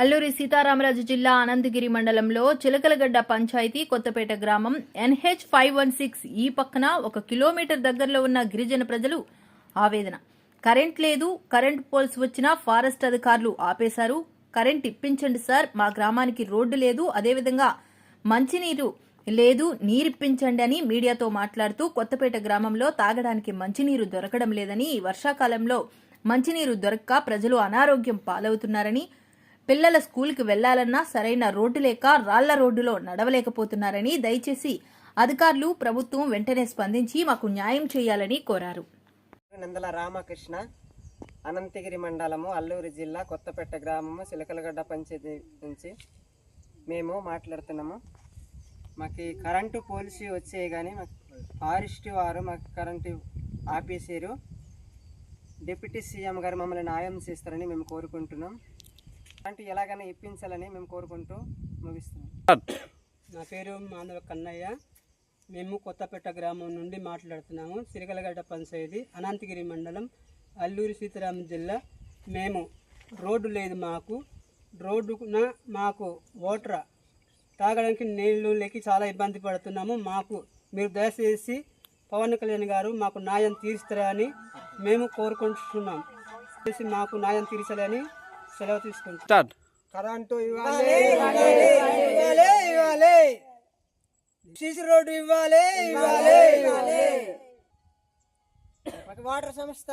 అల్లూరి సీతారామరాజు జిల్లా అనంతగిరి మండలంలో చిలకలగడ్డ పంచాయతీ కొత్తపేట గ్రామం ఎన్హెచ్ ఫైవ్ వన్ సిక్స్ ఈ పక్కన ఒక కిలోమీటర్ దగ్గరలో ఉన్న గిరిజన ప్రజలు ఆవేదన. కరెంట్ లేదు కరెంట్ పోల్స్ వచ్చినా ఫారెస్ట్ అధికారులు ఆపేశారు. కరెంట్ ఇప్పించండి సార్ మా గ్రామానికి రోడ్డు లేదు అదేవిధంగా మంచినీరు లేదు నీరిప్పించండి అని మీడియాతో మాట్లాడుతూ కొత్తపేట గ్రామంలో తాగడానికి మంచినీరు దొరకడం లేదని వర్షాకాలంలో మంచినీరు దొరక్క ప్రజలు అనారోగ్యం పాలవుతున్నారని పిల్లల స్కూల్కి వెళ్ళాలన్నా సరైన రోడ్డు లేక రాళ్ళ రోడ్డులో నడవలేకపోతున్నారని దయచేసి అధికారులు ప్రభుత్వం వెంటనే స్పందించి మాకు న్యాయం చేయాలని కోరారు. నందల రామకృష్ణ అనంతగిరి మండలము అల్లూరు జిల్లా కొత్తపేట గ్రామము చిలకలగడ్డ పంచాయతీ నుంచి మేము మాట్లాడుతున్నాము. మాకు కరెంటు పోలిసి వచ్చాయి కానీ మాకు ఫారెస్ట్ వారు మాకు కరెంటు ఆపేసారు డిప్యూటీ సీఎం గారు మమ్మల్ని న్యాయం చేస్తారని మేము కోరుకుంటున్నాం. కరెంటు ఎలాగైనా ఇప్పించాలని మేము కోరుకుంటూ ముగిస్తున్నాం. నా పేరు మాధవ కన్నయ్య. మేము కొత్తపేట గ్రామం నుండి మాట్లాడుతున్నాము. సిరిగలగడ్డ పంచాయతీ అనంతగిరి మండలం అల్లూరి సీతారామ జిల్లా. మేము రోడ్డు లేదు మాకు. రోడ్డున మాకు ఓటర్ తాగడానికి నీళ్ళు లేకి చాలా ఇబ్బంది పడుతున్నాము. మాకు మీరు దయచేసి పవన్ కళ్యాణ్ గారు మాకు న్యాయం తీరుస్తారని మేము కోరుకుంటున్నాం. చేసి మాకు న్యాయం తీర్చాలని సెలవు తీసుకుంటాం. కరెంటు ఇవ్వాలి. ఇవ్వాలి ఇవ్వాలి సీసీ రోడ్డు ఇవ్వాలి ఇవ్వాలి. ఇవ్వాలి వాటర్ సంస్థ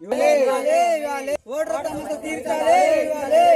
ఇవ్వాలి ఇవ్వాలి ఇవ్వాలి. వాటర్ సమస్య తీర్చాలి ఇవ్వాలి.